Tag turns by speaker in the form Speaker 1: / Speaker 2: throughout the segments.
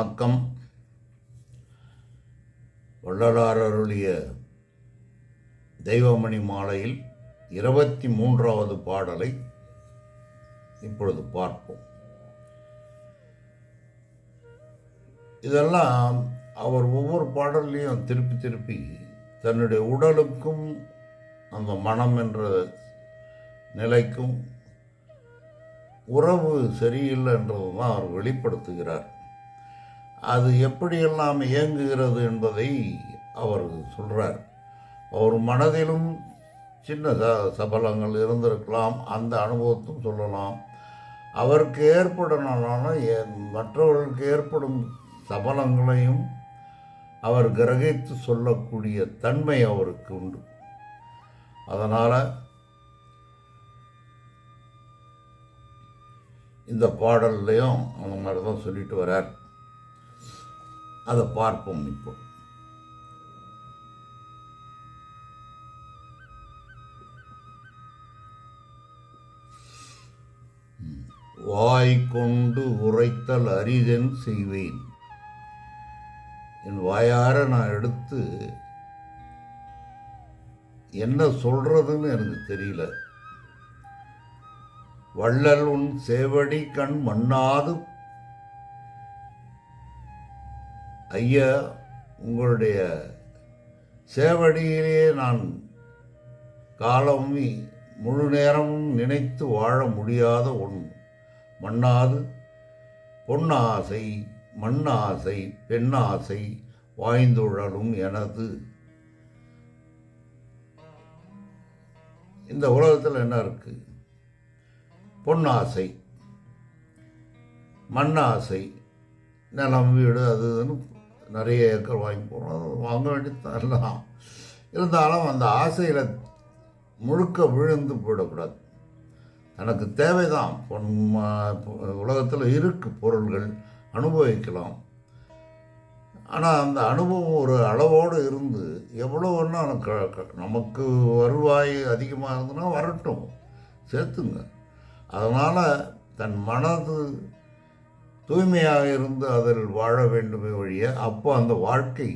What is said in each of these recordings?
Speaker 1: ஐயா வணக்கம் வள்ளலார் அருளிய தெய்வமணி மாலையில் இருபத்தி மூன்றாவது பாடலை இப்பொழுது பார்ப்போம். இதெல்லாம் அவர் ஒவ்வொரு பாடல்லையும் திருப்பி திருப்பி தன்னுடைய உடலுக்கும் அந்த மனம் என்ற நிலைக்கும் உறவு சரியில்லை என்றது தான் அவர் வெளிப்படுத்துகிறார். அது எப்படியெல்லாம் இயங்குகிறது என்பதை அவர் சொல்கிறார் அவர் மனதிலும் சின்ன ச சபலங்கள் இருந்திருக்கலாம் அந்த அனுபவத்தும் சொல்லலாம். அவருக்கு ஏற்படனால மற்றவர்களுக்கு ஏற்படும் சபலங்களையும் அவர் கிரகித்து சொல்லக்கூடிய தன்மை அவருக்கு உண்டு. அதனால் இந்த பாடல்லையும் அந்த மாதிரி தான் சொல்லிட்டு வரார் அதை பார்ப்போம் இப்போ. வாய் கொண்டு உரைத்தல் அரிதென் செய்வேன். என் வாயார நான் எடுத்து என்ன சொல்றதுன்னு எனக்கு தெரியல. வள்ளல் உன் சேவடி கண் மண்ணாது ஐயா உங்களுடைய சேவடியிலே நான் காலம் முழு நேரமும் நினைத்து வாழ முடியாத ஒன்று மண்ணாது பொன்னாசை மண்ணாசை பெண்ணாசை வாய்ந்துழலும் எனது. இந்த உலகத்தில் என்ன இருக்கு? பொன்னாசை மண்ணாசை நிலம் வீடு அது இதுன்னு நிறைய ஏக்கர் வாங்கி போகிறோம் வாங்க வேண்டியது தரலாம் இருந்தாலும் அந்த ஆசையில் முழுக்க விழுந்து போயிடக்கூடாது. எனக்கு தேவைதான். பொன் உலகத்தில் இருக்குது பொருள்கள். அனுபவிக்கலாம். ஆனால் அந்த அனுபவம் ஒரு அளவோடு இருந்து எவ்வளோ ஒன்றா நமக்கு வருவாய் அதிகமாக இருந்ததுன்னா வரட்டும். சேர்த்துங்க. அதனால் தன் மனது தூய்மையாக இருந்து அதில் வாழ வேண்டுமே ஒழிய அப்போ அந்த வாழ்க்கை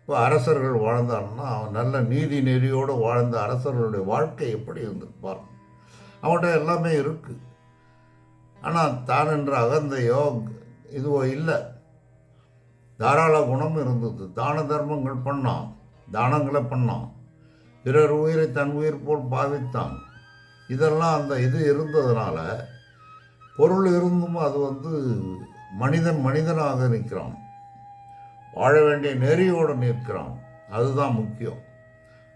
Speaker 1: இப்போ அரசர்கள் வாழ்ந்தான்னா அவன் நல்ல நீதி நெறியோடு வாழ்ந்த அரசர்களுடைய வாழ்க்கை எப்படி இருந்திருப்பார் அவன்கிட்ட எல்லாமே இருக்குது ஆனால் தான் என்ற அகந்தையோ இதுவோ இல்லை. தாராள குணம் இருந்தது. தான தர்மங்கள் பண்ணான். தானங்களை பண்ணான். பிறர் உயிரை தன் உயிர் போல் பாவித்தான். இதெல்லாம் அந்த இது இருந்ததுனால பொருள் இருந்தும் அது வந்து மனிதன் மனிதனாக நிற்கிறான். வாழ வேண்டிய நெறியோடு நிற்கிறான். அதுதான் முக்கியம்.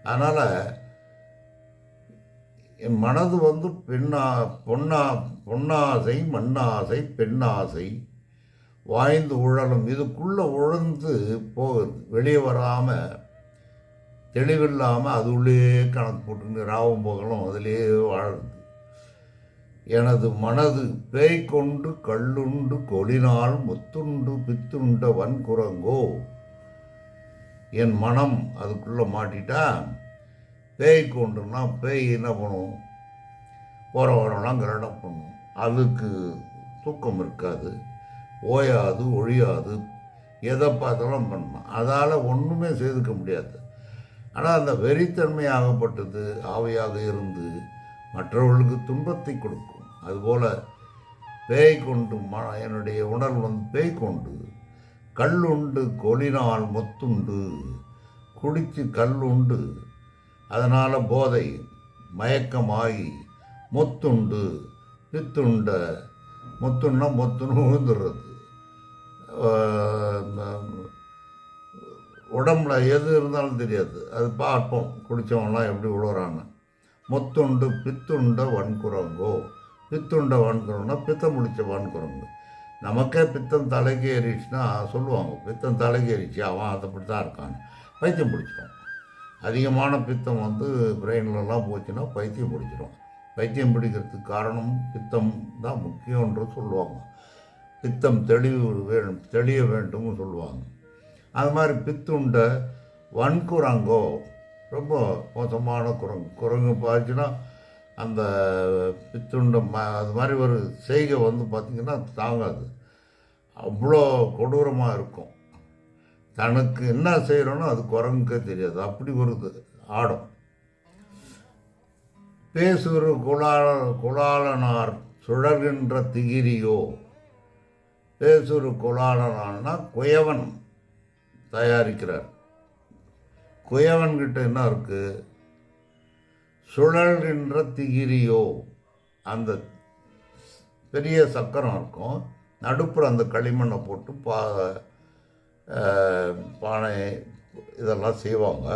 Speaker 1: அதனால் என் மனது வந்து பெண்ணா பொன்னா பொன்னாசை மண்ணாசை பெண்ணாசை வாய்ந்து உழலும். இதுக்குள்ளே உழந்து போகுது. வெளியே வராமல் தெளிவில்லாமல் அது உள்ளே கணக்கு போட்டுன்னு ராவும் போகலும் அதிலே வாழுது. எனது மனது பேய் கொண்டு கல்லுண்டு கொலினால் முத்துண்டு பித்துண்ட வன்குரங்கோ. என் மனம் அதுக்குள்ளே மாட்டிட்டா பேய் கொண்டுன்னா பேய் என்ன பண்ணும்? போகிற வரலாம் கிரடம் பண்ணும். அதுக்கு தூக்கம் இருக்காது. ஓயாது ஒழியாது எதை பார்த்தாலும் பண்ணணும் அதால் ஒன்றுமே செய்துக்க முடியாது. ஆனால் அந்த வெறித்தன்மை ஆகப்பட்டது ஆவையாக இருந்து மற்றவர்களுக்கு துன்பத்தை கொடுக்கும். அதுபோல் பேய் கொண்டு ம என்னுடைய உணர்வு வந்து பேய் கொண்டு கல்லுண்டு கொலினால் மொத்துண்டு குடித்து கல்லுண்டு அதனால் போதை மயக்கமாகி மொத்துண்டு பித்துண்ட மொத்துன்னா மொத்துன்னு விழுந்துடுறது உடம்புல எது இருந்தாலும் தெரியாது. அது பார்ப்போம் குடித்தவங்களாம் எப்படி விழுறாங்க மொத்துண்டு பித்துண்ட வன்குரங்கோ. பித்துண்ட வன்குரங்கனா பித்தம் முடிச்ச வன்குரங்கு நமக்கே பித்தம் தலைக்கு ஏறிச்சுன்னா சொல்லுவாங்க பித்தம் தலைக்கு ஏறிச்சு அவன் அதை அப்படி தான் இருக்கான். பைத்தியம் பிடிச்சிடும் அதிகமான பித்தம் வந்து பிரெயின்லலாம் போச்சுன்னா பைத்தியம் பிடிச்சிடும் பைத்தியம் பிடிக்கிறதுக்கு காரணம் பித்தம் தான் முக்கியன்று சொல்லுவாங்க. பித்தம் தெளிவு வேணும் தெளிய வேண்டும்னு சொல்லுவாங்க. அது மாதிரி பித்துண்ட வன்குரங்கோ ரொம்ப மோசமான குரங்கு குரங்கு பார்த்துன்னா அந்த பித்துண்ட ம அது மாதிரி ஒரு செய்கை வந்து பார்த்திங்கன்னா தாங்காது. அவ்வளோ கொடூரமாக இருக்கும். தனக்கு என்ன செய்கிறோனோ அது குரங்குக்கே தெரியாது. அப்படி ஒரு ஆடும். பேசுரு குலால குலாலனார் சுழல்கின்ற திகிரியோ பேசுரு குலாலனார்னா குயவன் தயாரிக்கிறார். குயவன்கிட்ட என்ன இருக்குது சுழல்கின்ற திகிரியோ. அந்த பெரிய சக்கரம் இருக்கும். நடுப்புற அந்த களிமண்ணை போட்டு பா பானை இதெல்லாம் செய்வாங்க.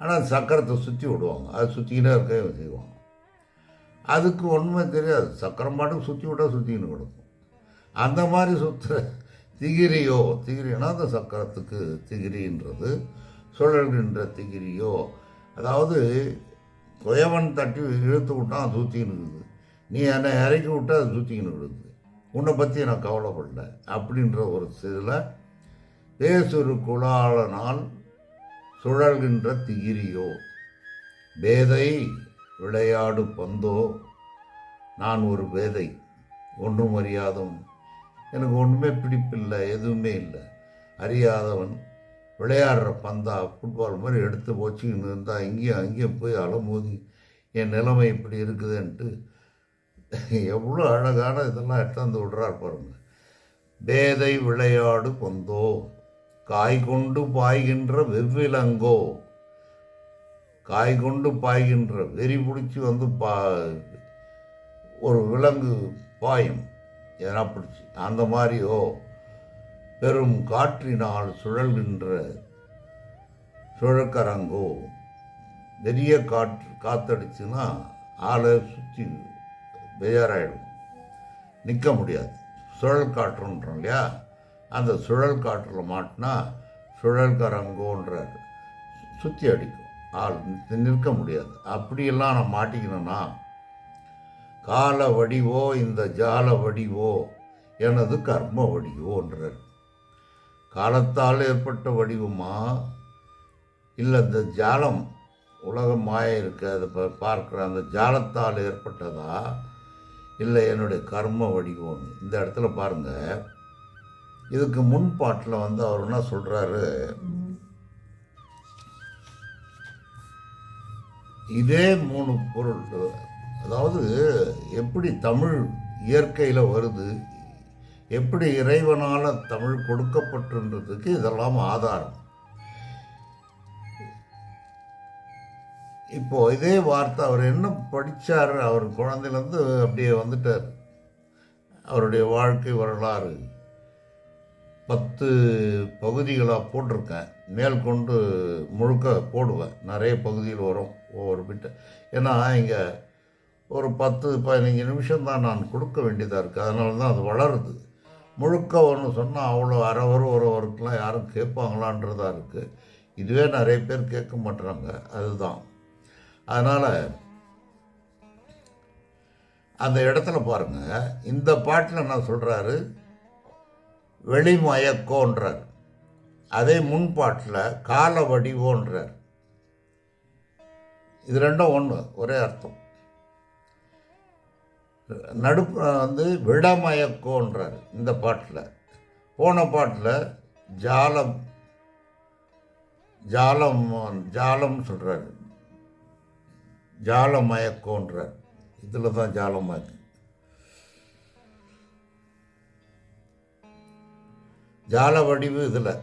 Speaker 1: ஆனால் சக்கரத்தை சுற்றி விடுவாங்க. அதை சுற்றிக்கிட்டே இருக்க செய்வாங்க. அதுக்கு ஒன்றுமே தெரியாது. சக்கரம் பாட்டுக்கு சுற்றி விட்டால் சுற்றிக்கின்னு கிடக்கும். அந்த மாதிரி சுற்றுற திகிரியோ திகிரினா அந்த சக்கரத்துக்கு திகிரின்றது. சுழல்கின்ற திகிரியோ. அதாவது குயவன் தட்டி இழுத்து விட்டான் அது சுற்றிக்கின்னு இருக்குது. நீ என்னை இறக்கி விட்டு அது சுற்றிக்கின்னு இருக்குது உன்னை பற்றி நான் கவலைப்படல. அப்படின்ற ஒரு இதில் பேசுரு குழாலனால் சுழல்கின்ற திகிரியோ. பேதை விளையாடு பந்தோ. நான் ஒரு பேதை. ஒன்றும் அறியாதவன். எனக்கு ஒன்றுமே பிடிப்பில்லை எதுவுமே இல்லை. அறியாதவன் விளையாடுற பந்தா ஃபுட்பால் மாதிரி எடுத்து போச்சுன்னு இருந்தால் இங்கேயும் அங்கேயும் போய் அலமோதி என் நிலைமை இப்படி இருக்குதுன்ட்டு எவ்வளோ அழகான இதெல்லாம் எடுத்தாந்து விடுறார் பாருங்கள் பேதை விளையாடு பந்தோ காய் கொண்டு பாய்கின்ற வெவ்விலங்கோ காய் கொண்டு பாய்கின்ற வெறி பிடிச்சி வந்து பா ஒரு விலங்கு பாயும் எதனா பிடிச்சி அந்த மாதிரியோ பெரும் காற்றினால் சுழல்கின்ற சுழற்கரங்கோ பெரிய காற்று காத்தடிச்சுன்னா ஆளை சுற்றி பேஜாராயிடும் நிற்க முடியாது. சுழல் காற்றுன்றோம் இல்லையா? அந்த சுழல் காற்றில் மாட்டினா சுழல்கரங்கோன்றார் சுற்றி அடிக்கும். ஆள் நிற்க- நிற்க முடியாது. அப்படியெல்லாம் நான் மாட்டிக்கணும்னா கால வடிவோ இந்த ஜால வடிவோ எனது கர்ம வடிவோன்றார். காலத்தால் ஏற்பட்ட வடிவமா? இல்லை இந்த ஜாலம் உலக மாய இருக்கு அதை பார்க்குற அந்த ஜாலத்தால் ஏற்பட்டதா? இல்லை என்னுடைய கர்ம வடிவம்னு இந்த இடத்துல பாருங்கள் இதுக்கு முன்பாட்டில் வந்து அவர் என்ன சொல்கிறாரு இதே மூணு பொருள் அதாவது எப்படி தமிழ் இயற்கையில் வருது எப்படி இறைவனால் தமிழ் கொடுக்கப்பட்டிருந்ததுக்கு இதெல்லாம் ஆதாரம். இப்போ இதே வார்த்தை அவர் என்ன படித்தார் அவர் குழந்தையிலேருந்து அப்படியே வந்துட்டார். அவருடைய வாழ்க்கை வரலாறு பத்து பகுதிகளாக போட்டிருக்கேன். மேற்கொண்டு முழுக்க போடுவேன். நிறைய பகுதியில் வரும் ஒவ்வொரு பிட்ட ஏன்னா இங்கே ஒரு பத்து பதினஞ்சு நிமிஷம் தான் நான் கொடுக்க வேண்டியதாக இருக்குது அதனால தான் அது வளருது. முழுக்க ஒன்று சொன்னால் அவ்வளோ அரை ஒரு ஒருக்கெலாம் யாரும் கேட்பாங்களான்றதா இருக்குது இதுவே நிறைய பேர் கேட்க மாட்டுறாங்க அதுதான். அதனால் அந்த இடத்துல பாருங்க. இந்த பாட்டில் என்ன சொல்கிறாரு வெளிமயக்கோன்றார். அதே முன் பாட்டில் கால வடிவோன்றார் இது ரெண்டும் ஒன்று ஒரே அர்த்தம். நடுப்பு வந்து விடமயக்கோன்றார் இந்த பாட்டில். போன பாட்டில் ஜாலம் ஜாலம் ஜாலம் சொல்கிறாரு ஜாலமயக்கோன்றார். இதில் தான் ஜாலமயக்கம் ஜால வடிவு இதில்.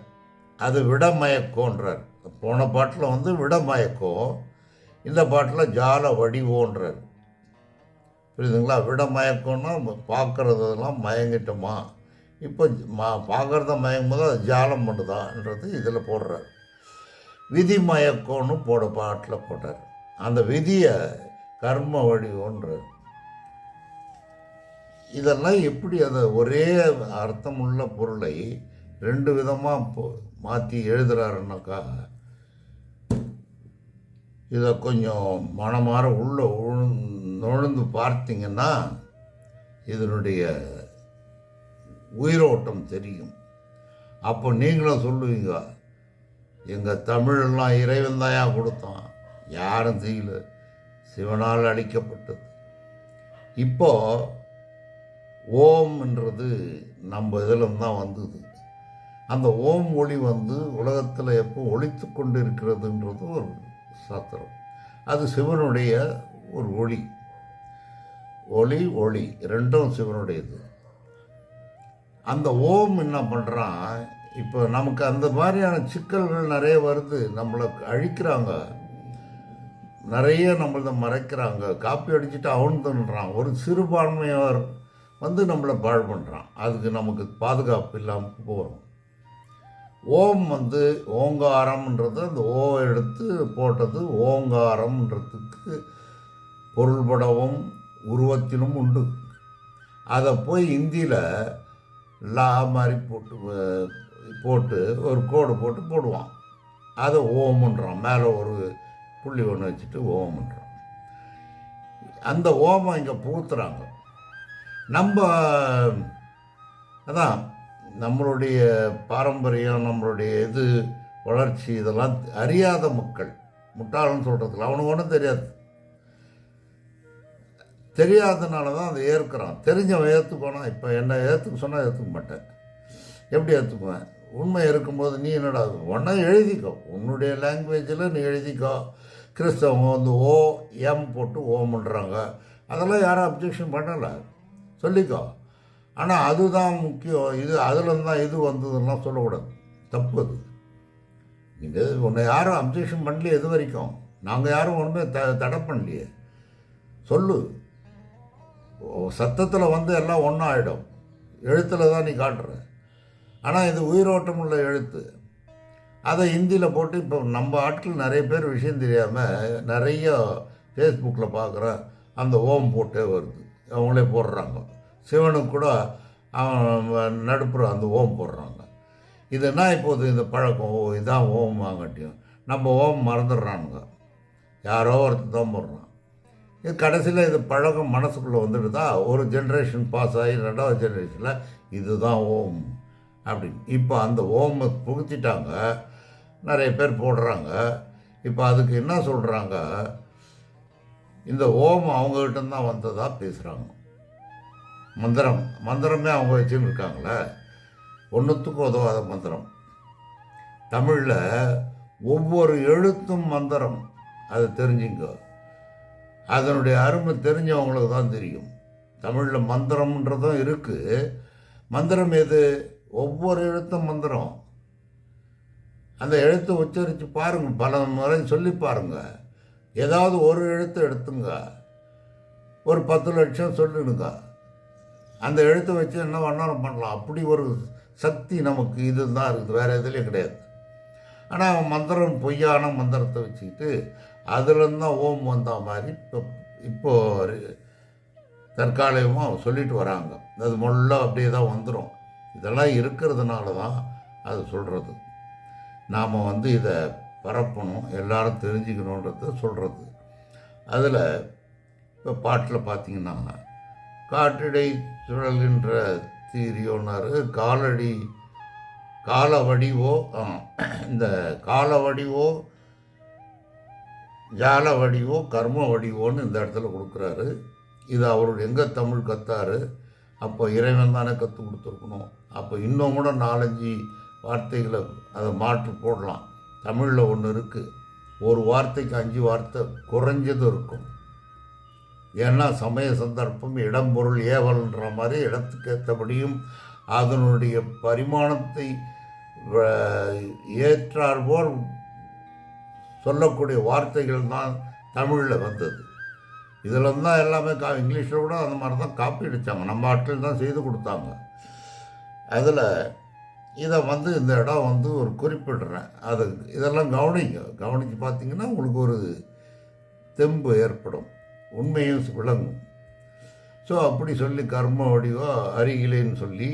Speaker 1: அது விடமயக்கோன்றார். போன பாட்டில் வந்து விடமயக்கோ இந்த பாட்டில் ஜால வடிவோன்றார். புரியுதுங்களா? விட மயக்கம்னா பார்க்குறதெல்லாம் மயங்கிட்டோமா? இப்போ மா பார்க்குறத மயங்கும் போது அது ஜாலம் பண்ணுதான்றது இதில் போடுறார். விதி மயக்கம்னு போட பாட்டில் போட்டார். அந்த விதியை கர்ம வடிவன்றார் இதெல்லாம் எப்படி அதை ஒரே அர்த்தமுள்ள பொருளை ரெண்டு விதமாக மாற்றி எழுதுகிறாருன்னாக்கா இதை கொஞ்சம் மனமாற உள்ளே உழு நுழைந்து பார்த்தீங்கன்னா இதனுடைய உயிரோட்டம் தெரியும். அப்போ நீங்களும் சொல்லுவீங்க எங்கள் தமிழெல்லாம் இறைவன் தாயா கொடுத்தான். யாரும் செய்யல. சிவனால் அடிக்கப்பட்டது. இப்போ ஓம்ன்றது நம்ம இதில் தான் வந்தது. அந்த ஓம் ஒளி வந்து உலகத்தில் எப்போ ஒழித்து கொண்டு இருக்கிறதுன்றது ஒரு சாத்திரம். அது சிவனுடைய ஒரு ஒளி. ஒளி ஒளி ரெண்டும் சிவனுடையது. அந்த ஓம் என்ன பண்ணுறான் இப்போ நமக்கு அந்த மாதிரியான சிக்கல்கள் நிறைய வருது. நம்மளை அழிக்கிறாங்க. நிறைய நம்மளை மறைக்கிறாங்க. காப்பி அடிச்சுட்டு அவன் தின்றான். ஒரு சிறுபான்மையார் வந்து நம்மளை பாழ் பண்ணுறான் அதுக்கு நமக்கு பாதுகாப்பு இல்லாமல் போகிறோம் ஓம் வந்து ஓங்காரம்ன்றது அந்த ஓ எடுத்து போட்டது ஓங்காரம்ன்றதுக்கு பொருள்படவும் உருவத்திலும் உண்டு. அதை போய் இந்தியில் லா மாதிரி போட்டு போட்டு ஒரு கோடு போட்டு போடுவான். அதை ஓம்ன்றான் மேலே ஒரு புள்ளி ஒன்று வச்சுட்டு ஓம்ன்றான் அந்த ஓமம் இங்கே புகுத்துறாங்க. நம்ம அதான் நம்மளுடைய பாரம்பரியம் நம்மளுடைய இது வளர்ச்சி இதெல்லாம் அறியாத மக்கள். முட்டாளன்னு சொல்கிறதுல அவனுக்கு ஒன்றும் தெரியாது. தெரியாதனால தான் அதை ஏற்கிறான். தெரிஞ்சவன் ஏற்றுக்கோனா இப்போ என்ன ஏற்றுக்க சொன்னால் ஏற்றுக்க மாட்டேன். எப்படி ஏற்றுக்குவேன் உண்மை இருக்கும்போது நீ என்னடா ஒன்றா எழுதிக்கோ. உன்னுடைய லாங்குவேஜில் நீ எழுதிக்கோ. கிறிஸ்தவங்க வந்து ஓ எம் போட்டு ஓம்ன்றாங்க அதெல்லாம் யாரும் அப்ஜெக்ஷன் பண்ணலை. சொல்லிக்கோ. ஆனால் அதுதான் முக்கியம். இது அதில் தான் இது வந்ததுலாம் சொல்லக்கூடாது. தப்பு அது. நீங்கள் உன்னை யாரும் அப்ஜெக்ஷன் பண்ணலையே இது வரைக்கும். நாங்கள் யாரும் ஒன்றுமே த தடை பண்ணலையே. சொல்லு. சத்தத்தில் வந்து எல்லாம் ஒன்றா ஆகிடும் எழுத்தில் தான் நீ காட்டுற. ஆனால் இது உயிரோட்டம் உள்ள எழுத்து. அதை ஹிந்தியில் போட்டு இப்போ நம்ம ஆட்கள் நிறைய பேர் விஷயம் தெரியாமல் நிறைய ஃபேஸ்புக்கில் பார்க்குற அந்த ஓம் போட்டே வருது. அவங்களே போடுறாங்க. சிவனுக்கு கூட அவன் நடுப்புற அந்த ஓம் போடுறாங்க. இது என்ன இப்போது இந்த பழக்கம்? ஓ இதான் ஓம் வாங்கட்டியும் நம்ம ஓம் மறந்துடுறானுங்க. யாரோ ஒருத்தர் தான் போடுறான். இது கடைசியில் இது பழக்கம் மனசுக்குள்ளே வந்துடுதா? ஒரு ஜென்ரேஷன் பாஸ் ஆகி ரெண்டாவது ஜென்ரேஷனில் இதுதான் ஓம் அப்படின்னு. இப்போ அந்த ஓமை புகுத்திட்டாங்க. நிறைய பேர் போடுறாங்க. இப்போ அதுக்கு என்ன சொல்கிறாங்க இந்த ஓம் அவங்ககிட்ட தான் வந்ததாக பேசுகிறாங்க மந்திரம். மந்திரமே அவங்க வச்சுன்னு இருக்காங்களே. ஒன்றுத்துக்கும் உதவாத மந்திரம். தமிழில் ஒவ்வொரு எழுத்தும் மந்திரம். அதை தெரிஞ்சுங்க. அதனுடைய அருமை தெரிஞ்சவங்களுக்கு தான் தெரியும். தமிழில் மந்திரம்ன்றதும் இருக்குது மந்திரம் எது? ஒவ்வொரு எழுத்தும் மந்திரம். அந்த எழுத்தை உச்சரித்து பாருங்கள் பல முறை சொல்லி பாருங்கள் ஏதாவது ஒரு எழுத்தை எடுத்துங்க. ஒரு பத்து லட்சம் சொல்லிடுங்க. அந்த எழுத்தை வச்சு என்ன வேணாலும் பண்ணலாம்? அப்படி ஒரு சக்தி நமக்கு இது தான் இருக்குது. வேறு எதுலேயும் கிடையாது. ஆனால் அவன் மந்திரம் பொய்யான மந்திரத்தை வச்சுக்கிட்டு அதுலேருந்து தான் ஓம் வந்த மாதிரி இப்போ இப்போ தற்காலிகமாக அவன் சொல்லிட்டு வராங்க. அது முள்ள அப்படியே தான் வந்துடும் இதெல்லாம் இருக்கிறதுனால தான் அது சொல்கிறது நாம் வந்து இதை பரப்பணும். எல்லாரும் தெரிஞ்சுக்கணுன்றத சொல்கிறது அதில் இப்போ பாட்டில் பார்த்தீங்கன்னா காற்றிடை சுழல்கின்ற தீரியோன்னாரு காலடி கால வடிவோ இந்த கால வடிவோ ஜால வடிவோ கர்ம வடிவோன்னு இந்த இடத்துல கொடுக்குறாரு. இது அவருடைய எங்கே தமிழ் கத்தாரு. அப்போ இறைவன் தானே கற்றுக் கொடுத்துருக்கணும். அப்போ இன்னும் கூட நாலஞ்சு வார்த்தைகளை அதை மாற்றி போடலாம். தமிழில் ஒன்று இருக்குது ஒரு வார்த்தைக்கு அஞ்சு வார்த்தை குறைஞ்சது இருக்கும். ஏன்னா சமய சந்தர்ப்பம் இடம் பொருள் ஏவல்ன்ற மாதிரி இடத்துக்கு ஏற்றபடியும் அதனுடைய பரிமாணத்தை ஏற்றாற்போல் சொல்லக்கூடிய வார்த்தைகள் தான் தமிழில் வந்தது. இதில் தான் எல்லாமே கா இங்கிலீஷில் கூட அந்த மாதிரி தான் காப்பி அடித்தாங்க நம்ம ஆட்டில் தான் செய்து கொடுத்தாங்க. அதில் இதை வந்து இந்த இடம் வந்து ஒரு குறிப்பிடுறேன். அது இதெல்லாம் கவனிங்க. கவனித்து பார்த்தீங்கன்னா உங்களுக்கு ஒரு தெம்பு ஏற்படும். உண்மையும் விளங்கும். ஸோ அப்படி சொல்லி கர்ம வடிவோ அருகிலேன்னு சொல்லி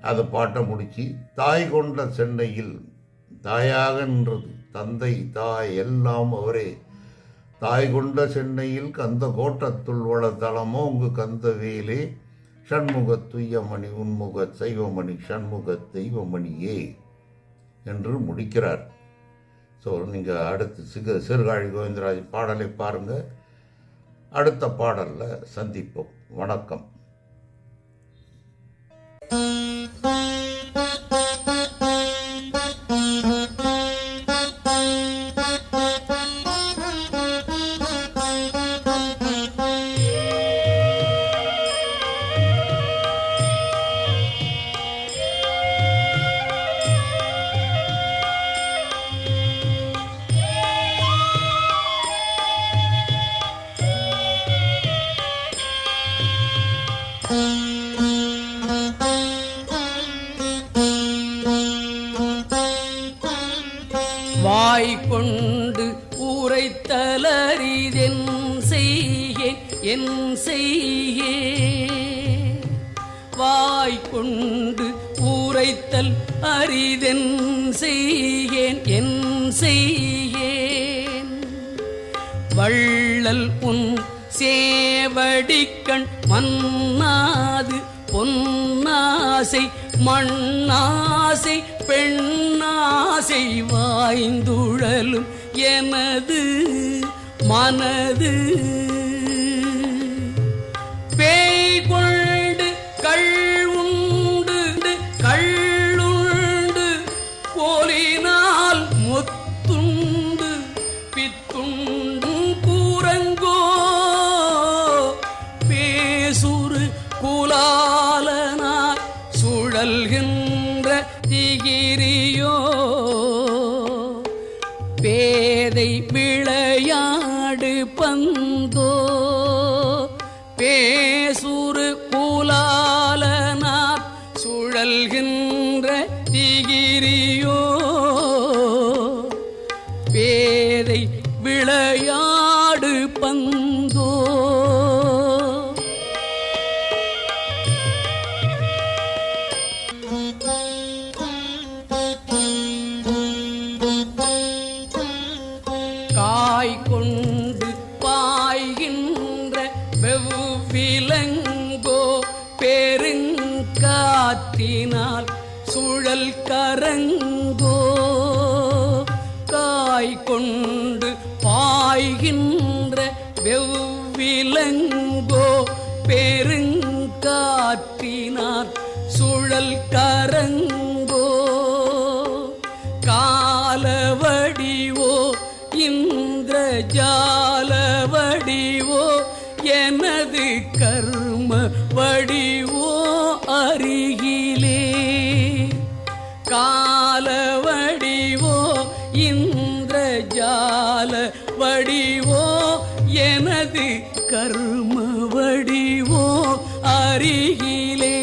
Speaker 1: அதை பாட்டை முடித்து தாய் கொண்ட சென்னையில் தாயாக நின்றது. தந்தை தாய் எல்லாம் அவரே. தாய் கொண்ட சென்னையில் கந்த கோட்டத்துள் வள தலமோ உங்கு கந்த வேலே. ஷண்முக துய்யமணி உன்முக சைவமணி ஷண்முக தெய்வமணியே என்று முடிக்கிறார். ஸோ நீங்கள் அடுத்து சிக சிறுகாழி கோவிந்தராஜ் பாடலை பாருங்கள் அடுத்த பாடலில் சந்திப்போம். வணக்கம்.
Speaker 2: வாய் கொண்டு உரைத்தலரிதென் செய்யே என் செய்யே. வாய் கொண்டு உரைத்தல் அரிதென் செய்யேன் என் செய்யேன். வள்ளல் உன் சேவடிக்கண் மன் மண்ணாசை பெண்ணாசை வாய்ந்துழலும் எனது மனது. சுழல் கரங்கோ காய் கொண்டு பாய்கின்ற வெவ்விலங்கோ பெருங்காற்றினார் சுழல் கரங்கோ காலவடிவோ இந்திர ஜாலவடிவோ எனது கர்ம வடி வடிவோ எனது கர்ம வடிவோ அருகிலே.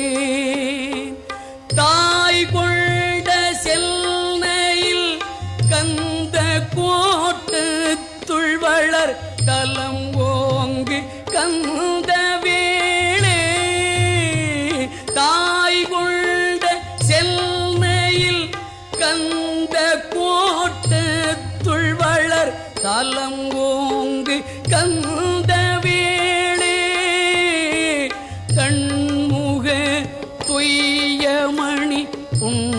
Speaker 2: துய்யமணி